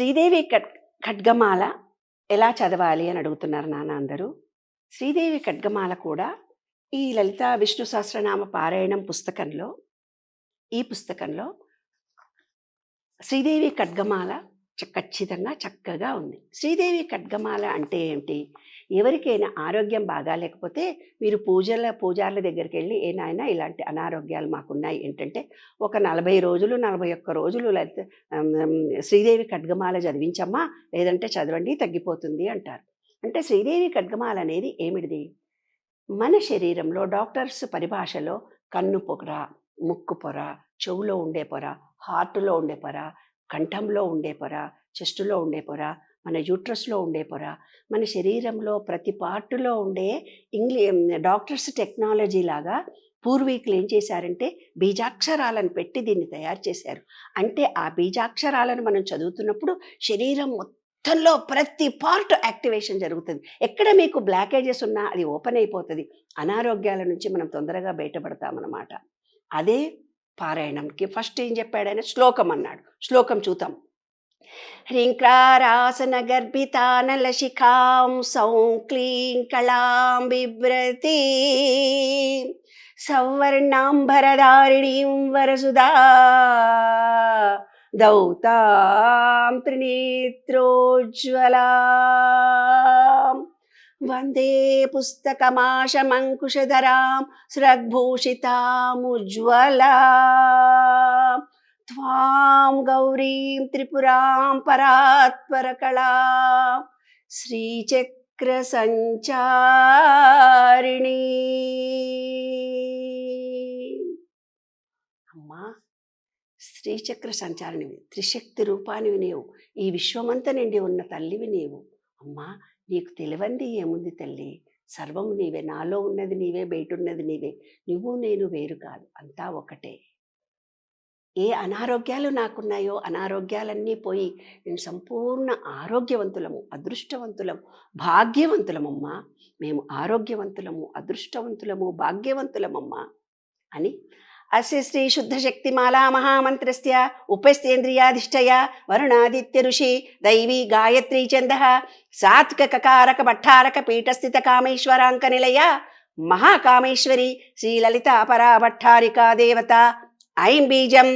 శ్రీదేవి ఖడ్ ఖడ్గమాల ఎలా చదవాలి అని అడుగుతున్నారు నాన్న అందరూ. శ్రీదేవి ఖడ్గమాల కూడా ఈ లలిత విష్ణు సహస్రనామ పారాయణం పుస్తకంలో ఈ పుస్తకంలో శ్రీదేవి ఖడ్గమాల ఖచ్చితంగా చక్కగా ఉంది. శ్రీదేవి ఖడ్గమాల అంటే ఏంటి? ఎవరికైనా ఆరోగ్యం బాగాలేకపోతే మీరు పూజల పూజార్ల దగ్గరికి వెళ్ళి ఏ ఇలాంటి అనారోగ్యాలు మాకున్నాయి. ఏంటంటే ఒక నలభై రోజులు నలభై ఒక్క రోజులు లేకపోతే శ్రీదేవి ఖడ్గమాల చదివించమ్మా లేదంటే చదవండి తగ్గిపోతుంది అంటారు. అంటే శ్రీదేవి ఖడ్గమాల అనేది ఏమిటిది? మన శరీరంలో డాక్టర్స్ పరిభాషలో కన్ను పొర ముక్కు పొర చెవులో ఉండే పొర హార్ట్లో ఉండే పొర కంఠంలో ఉండే పొర చెస్టులో ఉండే పొర మన యూట్రస్లో ఉండే పొర మన శరీరంలో ప్రతి పార్టులో ఉండే ఇంగ్లీ డాక్టర్స్ టెక్నాలజీ లాగా పూర్వీకులు ఏం చేశారంటే బీజాక్షరాలను పెట్టి దీన్ని తయారు చేశారు. అంటే ఆ బీజాక్షరాలను మనం చదువుతున్నప్పుడు శరీరం మొత్తంలో ప్రతి పార్ట్ యాక్టివేషన్ జరుగుతుంది. ఎక్కడ మీకు బ్లాకేజెస్ ఉన్నా అది ఓపెన్ అయిపోతుంది. అనారోగ్యాల నుంచి మనం తొందరగా బయటపడతామన్నమాట. అదే పారాయణంకి ఫస్ట్ ఏం చెప్పాడు ఆయన శ్లోకం అన్నాడు. శ్లోకం చూద్దాం. హ్రీంక్రారాసన గర్భితానల శిఖాం సౌం క్లీం కళాం బిభ్రతి సౌవర్ణాంబరధారిణీం వరసుదా దౌతాం త్రినేత్రోజ్వలా వందే పుస్తకమాశమంకుశధరాం స్రగ్భూషితాముజ్వలా. త్వాం గౌరీం త్రిపురాం పరాత్పరకళా. శ్రీచక్ర సంచారిణి అమ్మా శ్రీచక్ర సంచారిణివి త్రిశక్తి రూపానివి నీవు. ఈ విశ్వమంతా నిండి ఉన్న తల్లివి నీవు. అమ్మా నీకు తెలియంది ఏముంది తల్లి? సర్వము నీవే నాలో ఉన్నది నీవే బయట ఉన్నది నీవే. నువ్వు నేను వేరు కాదు అంతా ఒకటే. ఏ అనారోగ్యాలు నాకున్నాయో అనారోగ్యాలన్నీ పోయి నేను సంపూర్ణ ఆరోగ్యవంతులము అదృష్టవంతులము భాగ్యవంతులమమ్మా. మేము ఆరోగ్యవంతులము అదృష్టవంతులము భాగ్యవంతులమమ్మా అని అస్య శ్రీ శుద్ధ శక్తిమాలా మహామంత్రస్య ఉపస్థేంద్రియాధిష్టయ వరుణాదిత్య ఋషి దైవీ గాయత్రీ చంద సాత్విక కకారక భట్టారక పీఠస్థిత కామేశ్వరాంక నిలయ మహాకామేశ్వరి శ్రీ లలిత పరా భట్టారికా దేవత ఐం బీజం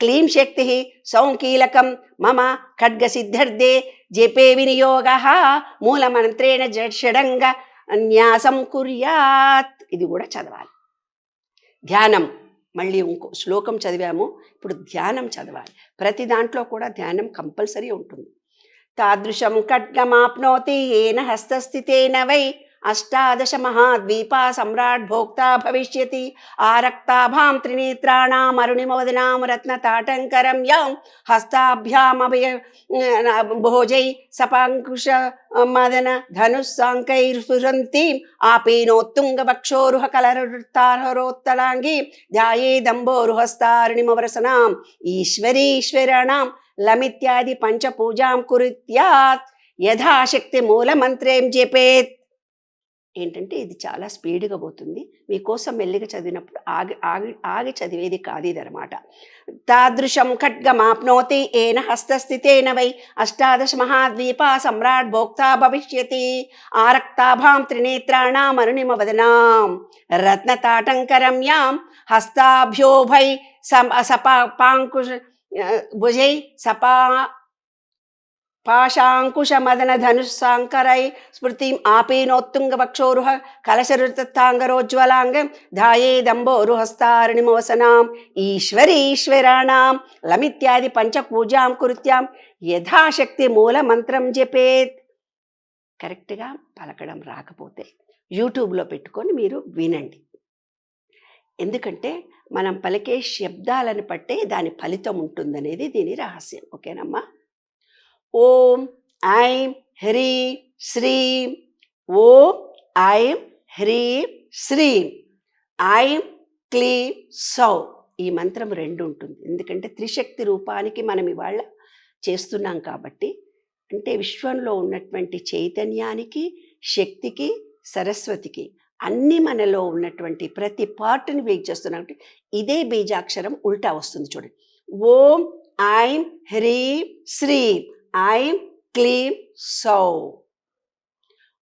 క్లీం శక్తి సౌంకీలకం మమ ఖడ్గసిద్ధ్యర్థే జపే వినియోగ మూలమంత్రేణ జషడంగ న్యాసం కుర్యాత్ ఇది కూడా చదవాలి ధ్యానం మళ్ళీ ఇంకో శ్లోకం చదివాము. ఇప్పుడు ధ్యానం చదవాలి. ప్రతి దాంట్లో కూడా ధ్యానం కంపల్సరీ ఉంటుంది. తాదృశం ఖడ్గమాప్నోతి ఏన హస్తస్థితేన వై అష్టాదశ మహాద్వీపా సమ్రాట్ భోక్తా భవిష్యతి ఆరక్తాభాం త్రినేత్రాణాం అరుణిమవదనాం రత్నతాటంకరం యం హస్తాభ్యామభయ భోజై సపాంకుశ మదన ధనుస్సాంకైర్ఫురంతీం ఆపీనోత్తుంగ వక్షోరుహ ధ్యాయే ధ్యాయేదంబోరుహస్తారుణిమవరసనాం ఈశ్వరీశ్వరాణాం లమిత్యాది పంచపూజాం కురుత్యాత్ యథాశక్తి మూలమంత్రేం జపేత్ ఏంటంటే ఇది చాలా స్పీడ్గా పోతుంది. మీకోసం మెల్లిగా చదివినప్పుడు ఆగి ఆగి ఆగి చదివేది కాదు ఇది అనమాట తాదృశం ఖడ్గమాప్నోతి ఏన హస్తస్థితేన వై అష్టాదశ మహాద్వీప సమ్రాట్ భోక్తా భవిష్యతి ఆరక్తాభాం త్రినేత్రాణాం అరుణిమవదనాం రత్నతాటంకరమ్యాం హస్తాభ్యోభై సపా సపాంకుశ భుజై సపా పాశాంకుశమదన ధనుస్సాంకరై స్మృతిం ఆపీనోత్తుంగ వక్షోరుహ కలశరుతాంగరోజ్వలాంగం ధాయేదంబోరుహస్తారణిమవసనాం ఈశ్వరీశ్వరాణాం లమిత్యాది పంచపూజాం కురుత్యాం యథాశక్తి మూలమంత్రం జపేత్ కరెక్ట్గా పలకడం రాకపోతే యూట్యూబ్లో పెట్టుకొని మీరు వినండి. ఎందుకంటే మనం పలికే శబ్దాలను పట్టే దాని ఫలితం ఉంటుందనేది దీని రహస్యం. ఓకేనమ్మా? ఓం ఐం హ్రీం శ్రీం. ఓం ఐం హ్రీం శ్రీం. ఐం క్లీం సౌ ఈ మంత్రం రెండు ఉంటుంది. ఎందుకంటే త్రిశక్తి రూపానికి మనం ఇవాళ చేస్తున్నాం కాబట్టి. అంటే విశ్వంలో ఉన్నటువంటి చైతన్యానికి శక్తికి సరస్వతికి అన్ని మనలో ఉన్నటువంటి ప్రతి పార్ట్ని వెయిట్ చేస్తున్నాం కాబట్టి ఇదే బీజాక్షరం ఉల్టా వస్తుంది చూడండి. ఓం ఐం హ్రీం శ్రీం. ఐం క్లీం సౌ.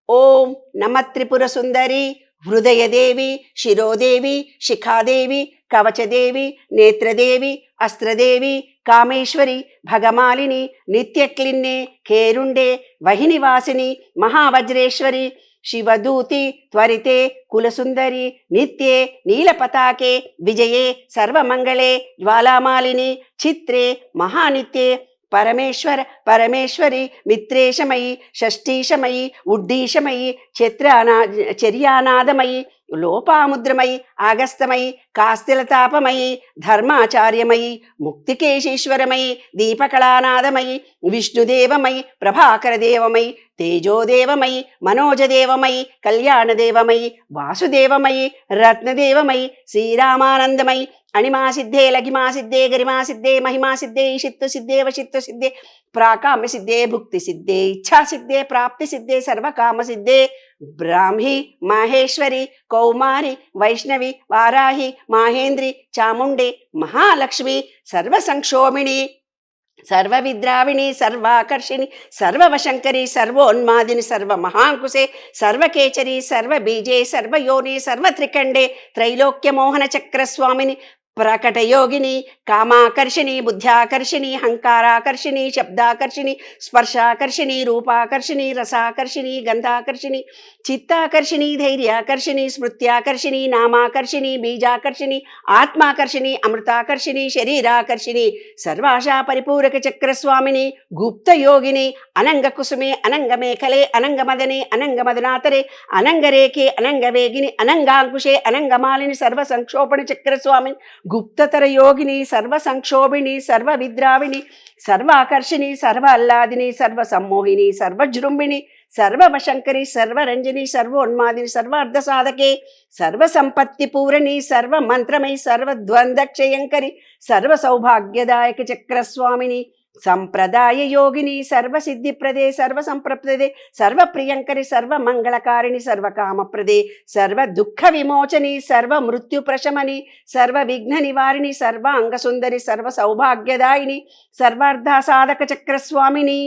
ఓం నమ త్రిపుర సుందరి హృదయదేవి శిరోదేవి శిఖాదేవి కవచదేవి నేత్రదేవి అస్త్రదేవి కామేశ్వరి భగమాలిని నిత్యక్లిన్నే కేరుండే వహినివాసిని మహావజ్రేశ్వరి శివదూతి త్వరితే కులసుందరి నిత్యే నీలపతాకే విజయే సర్వమంగళే జ్వాలామాలిని చిత్రే మహానిత్యే పరమేశ్వర పరమేశ్వరి మిత్రేశమయి షష్ఠీశమయి ఉడ్డీశమయి చిత్రానా చర్యానాదమయి లోపాముద్రమయి ఆగస్తమయి కాస్తిలతాపమయి ధర్మాచార్యమయి ముక్తికేశీశ్వరమయి దీపకళానాదమయి విష్ణుదేవమయి ప్రభాకరదేవమయి తేజోదేవమయి మనోజదేవమయి కళ్యాణదేవమయి వాసుదేవమయి రత్నదేవమయి శ్రీరామానందమయి అణిమా సిద్ధే లఘిమా సిద్ధే గరిమా సిద్ధే మహిమా సిద్ధే ఈషిత్తు సిద్ధే వశిత్తు సిద్ధే ప్రాకామ సిద్ధే భుక్తి సిద్ధే ఇచ్ఛా సిద్ధే ప్రాప్తి సిద్ధే సర్వకామ సిద్ధే బ్రాహ్మి మహేశ్వరి కౌమారి వైష్ణవి వారాహి మాహేంద్రి చాముండి మహాలక్ష్మి సర్వసంక్షోమిణి సర్వవిద్రావిణి సర్వాకర్షిణి సర్వవశంకరి సర్వోన్మాదిని సర్వమహాంకుశే సర్వకేచరి సర్వబీజే సర్వయోని సర్వత్రికండే త్రైలోక్యమోహన చక్రస్వామిని ప్రకటయోగిని కామాకర్షిణి బుద్ధ్యాకర్షిణి హంకారాకర్షిణి శబ్దాకర్షిణి స్పర్శాకర్షిణి రూపాకర్షిణి రసాకర్షిణి గంధాకర్షిణి చిత్తాకర్షిణి ధైర్యాకర్షిణి స్మృత్యాకర్షిణి నామాకర్షిణి బీజాకర్షిణి ఆత్మాకర్షిణి అమృతాకర్షిణి శరీరాకర్షిణి సర్వాశా పరిపూరక చక్రస్వామిని గుప్తయోగిని అనంగ కుసుమే అనంగ మేఖలే అనంగమదనే అనంగమదనాతరే అనంగరేఖే అనంగవేగిని అనంగాంకుశే అనంగమాలిని సర్వ సంక్షోపణ చక్రస్వామిని గుప్తతర యోగిని సర్వ సంక్షోభిణి సర్వ విద్రావిణి సర్వ ఆకర్షిణి సర్వ అల్లాదిని సర్వ సమ్మోహిని సర్వజృంభిణి సర్వవశంకరి సర్వరంజని సర్వోన్మాదిని సర్వ అర్ధ సాధకే సర్వ సంపత్తి పూరణి సర్వ మంత్రమై సర్వ సర్వ సౌభాగ్యదాయక చక్రస్వామిని సంప్రదాయ యోగిని సర్వసిద్ధిప్రదే సర్వ సర్వప్రియంకరి సర్వమంగళకారిణి సర్వకామప్రదే సర్వ దుఃఖ విమోచని సర్వ మృత్యు ప్రశమని సర్వ విఘ్న నివారిణి సర్వ అంగసుందరి సర్వ సౌభాగ్యదాయిని సర్వార్థ సాధక చక్రస్వామిని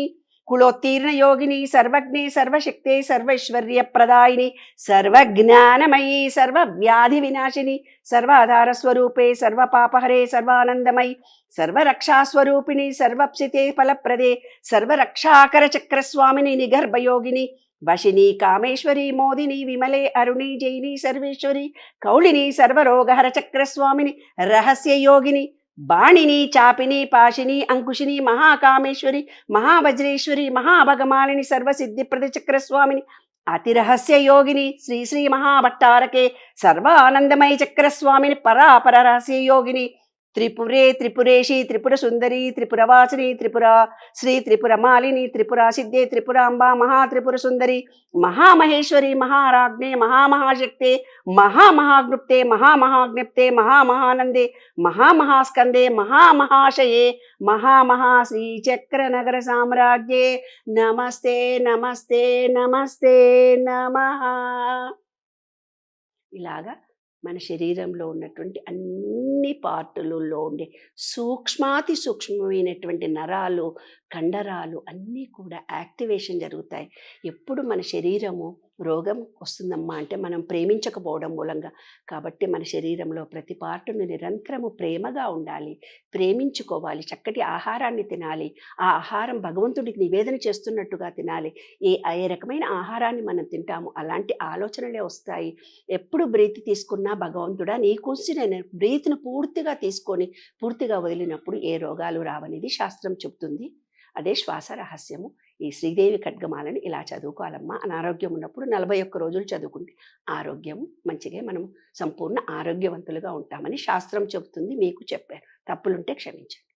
కులోత్తీర్ణ యోగిని సర్వజ్ఞే సర్వశక్తి సర్వైశ్వర్య ప్రదాయిని సర్వజ్ఞానమయీ సర్వ వ్యాధి వినాశిని సర్వాధార స్వరూపే సర్వ పాపహరే సర్వానందమయి సర్వరక్షాస్వరూపిణి సర్వప్సితే ఫలప్రదే సర్వరక్షాకర చక్రస్వామిని నిగర్భయోగిని వశిని కామేశ్వరి మోదిని విమలే అరుణి జైని సర్వేశ్వరి కౌళిని సర్వరోగహర చక్రస్వామిని రహస్య యోగిని బాణిని చాపిని పాశిని అంకుశిని మహాకామేశ్వరి మహావజ్రేశ్వరి మహాభగమాలిని సర్వసిద్ధిప్రద చక్రస్వామిని అతి రహస్య యోగిని శ్రీ శ్రీ మహాభట్టారకే సర్వ ఆనందమయ చక్రస్వామిని పరాపర రహస్య యోగిని త్రిపురే త్రిపురేషి త్రిపుర సుందరి త్రిపురవాసిని త్రిపుర శ్రీ త్రిపుర మాలిని త్రిపుర సిద్ధే త్రిపురాంబ మహా త్రిపుర సుందరి మహామహేశ్వరి మహారాజ్ఞే మహామహాశక్తే మహామహాగ్నుప్తే మహామహాజ్ఞప్తే మహామహానందే మహామహాస్కందే మహామహాశయే మహామహా శ్రీచక్ర నగర సామ్రాజ్యే నమస్తే నమస్తే నమస్తే నమ. ఇలాగా మన శరీరంలో ఉన్నటువంటి అన్ని పార్టులలో ఉండే సూక్ష్మాతి సూక్ష్మమైనటువంటి నరాలు కండరాలు అన్నీ కూడా యాక్టివేషన్ జరుగుతాయి. ఎప్పుడు మన శరీరము రోగం వస్తుందమ్మా అంటే మనం ప్రేమించకపోవడం మూలంగా. కాబట్టి మన శరీరంలో ప్రతి పార్టును నిరంతరము ప్రేమగా ఉండాలి. ప్రేమించుకోవాలి. చక్కటి ఆహారాన్ని తినాలి. ఆ ఆహారం భగవంతుడికి నివేదన చేస్తున్నట్టుగా తినాలి. ఏ ఏ రకమైన ఆహారాన్ని మనం తింటాము? అలాంటి ఆలోచనలే వస్తాయి. ఎప్పుడు బ్రీత్ తీసుకున్నా భగవంతుడా నీ కూర్చి నేను బ్రీత్ను పూర్తిగా తీసుకొని పూర్తిగా వదిలినప్పుడు ఏ రోగాలు రావనేది శాస్త్రం చెబుతుంది. అదే శ్వాస రహస్యము. ఈ శ్రీదేవి ఖడ్గమాలని ఇలా చదువుకోవాలమ్మా. అనారోగ్యం ఉన్నప్పుడు నలభై ఒక్క రోజులు చదువుకుంటే ఆరోగ్యం మంచిగా మనం సంపూర్ణ ఆరోగ్యవంతులుగా ఉంటామని శాస్త్రం చెబుతుంది. మీకు చెప్పారు తప్పులుంటే క్షమించండి.